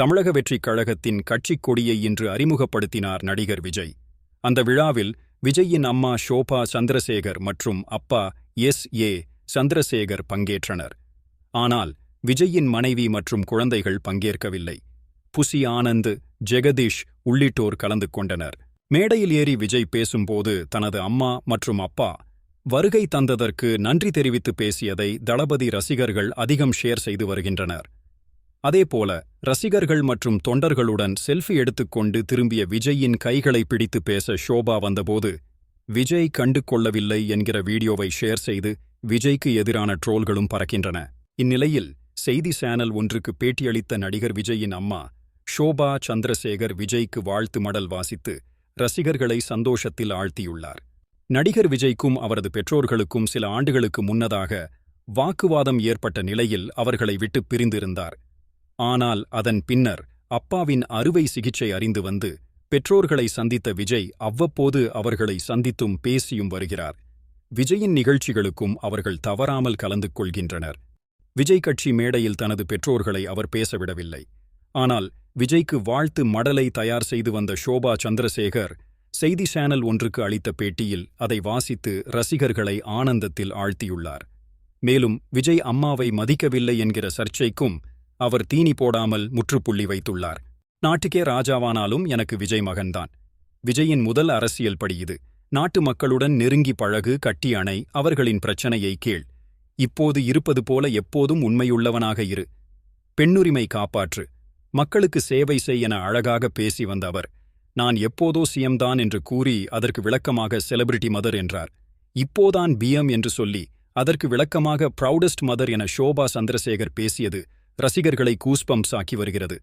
தமிழக வெற்றிக் கழகத்தின் கட்சிக் கொடியை இன்று அறிமுகப்படுத்தினார் நடிகர் விஜய். அந்த விழாவில் விஜயின் அம்மா ஷோபா சந்திரசேகர் மற்றும் அப்பா எஸ். ஏ. சந்திரசேகர் பங்கேற்றனர். ஆனால் விஜயின் மனைவி மற்றும் குழந்தைகள் பங்கேற்கவில்லை. புசி ஆனந்த் ஜெகதீஷ் உள்ளிட்டோர் கலந்து கொண்டனர். மேடையில் ஏறி விஜய் பேசும்போது தனது அம்மா மற்றும் அப்பா வருகை தந்ததற்கு நன்றி தெரிவித்து பேசியதை தளபதி ரசிகர்கள் அதிகம் ஷேர் செய்து வருகின்றனர். அதேபோல ரசிகர்கள் மற்றும் தொண்டர்களுடன் செல்ஃபி எடுத்துக்கொண்டு திரும்பிய விஜயின் கைகளை பிடித்து பேச ஷோபா வந்தபோது விஜய் கண்டு கொள்ளவில்லை என்கிற வீடியோவை ஷேர் செய்து விஜய்க்கு எதிரான ட்ரோல்களும் பறக்கின்றன. இந்நிலையில் செய்தி சேனல் ஒன்றுக்கு பேட்டியளித்த நடிகர் விஜயின் அம்மா ஷோபா சந்திரசேகர் விஜய்க்கு வாழ்த்து மடல் வாசித்து ரசிகர்களை சந்தோஷத்தில் ஆழ்த்தியுள்ளார். நடிகர் விஜய்க்கும் அவரது பெற்றோர்களுக்கும் சில ஆண்டுகளுக்கு முன்னதாக வாக்குவாதம் ஏற்பட்ட நிலையில் அவர்களை விட்டு பிரிந்திருந்தார். ஆனால் அதன் பின்னர் அப்பாவின் அறுவை சிகிச்சை அறிந்து வந்து பெற்றோர்களை சந்தித்த விஜய் அவ்வப்போது அவர்களை சந்தித்தும் பேசியும் வருகிறார். விஜயின் நிகழ்ச்சிகளுக்கும் அவர்கள் தவறாமல் கலந்து கொள்கின்றனர். விஜய் கட்சி மேடையில் தனது பெற்றோர்களை அவர் பேசவிடவில்லை. ஆனால் விஜய்க்கு வாழ்த்து மடலை தயார் செய்து வந்த ஷோபா சந்திரசேகர் செய்தி சேனல் ஒன்றுக்கு அளித்த பேட்டியில் அதை வாசித்து ரசிகர்களை ஆனந்தத்தில் ஆழ்த்தியுள்ளார். மேலும் விஜய் அம்மாவை மதிக்கவில்லை என்கிற சர்ச்சைக்கும் அவர் தீனி போடாமல் முற்றுப்புள்ளி வைத்துள்ளார். நாட்டுக்கே ராஜாவானாலும் எனக்கு விஜய் மகன்தான். விஜயின் முதல் அரசியல் படி இது. நாட்டு மக்களுடன் நெருங்கி பழகு கட்டி அணை அவர்களின் பிரச்சனையை கேள். இப்போது இருப்பது போல எப்போதும் உண்மையுள்ளவனாக இரு. பெண்ணுரிமை காப்பாற்று. மக்களுக்கு சேவை செய் என அழகாக பேசி வந்த அவர் நான் எப்போதோ சிஎம்தான் என்று கூறி அதற்கு விளக்கமாக செலிபிரிட்டி மதர் என்றார். இப்போதான் பிஎம் என்று சொல்லி அதற்கு விளக்கமாக ப்ரௌடஸ்ட் மதர் என ஷோபா சந்திரசேகர் பேசியது ரசிகர்களை கூஸ்பம்ஸ் ஆக்கி வருகிறது.